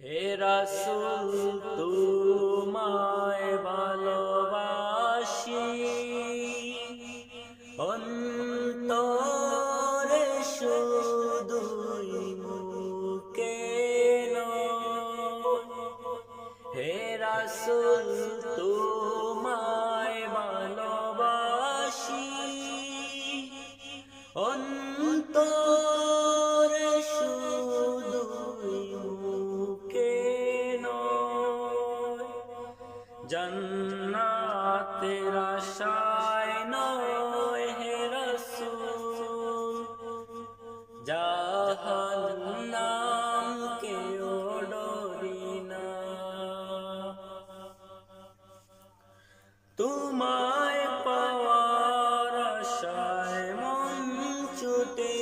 হে রাসূল তোমায় ভালোবাসি অন্তরে শুধুই নয়। হে রাসূল তোমায় ভালোবাসি অন্তরে জন্নাতের আশায় নয় হে রাসূল জাহান্নাম কেও ডরি না। তোমায় পাওয়ার আশায় মন ছুটে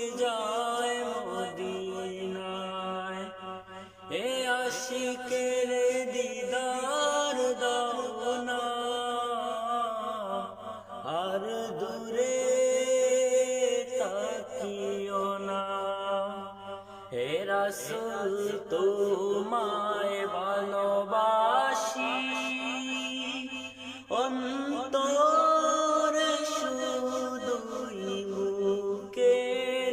রাসূল তোমায় ভালোবাসি। অন্তরে শুধুই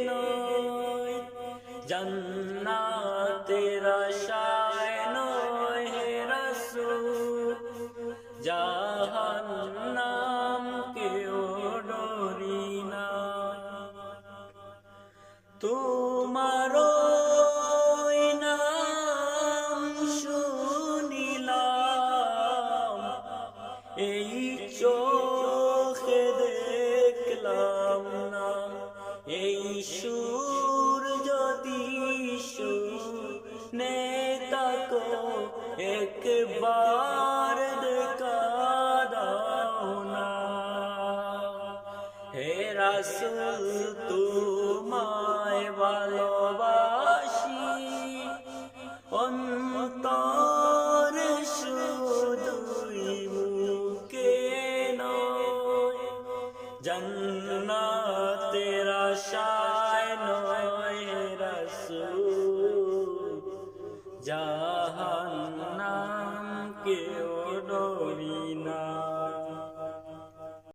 নয় নয় না। তোমারও এই চোখে দেখলাম না এই সুর যদি শুনে তাকো একবার হে রাসূল তোমায় ভালোবাসি। জান্নাতের আশায় নয় রাসূল। জাহান্নাম কেও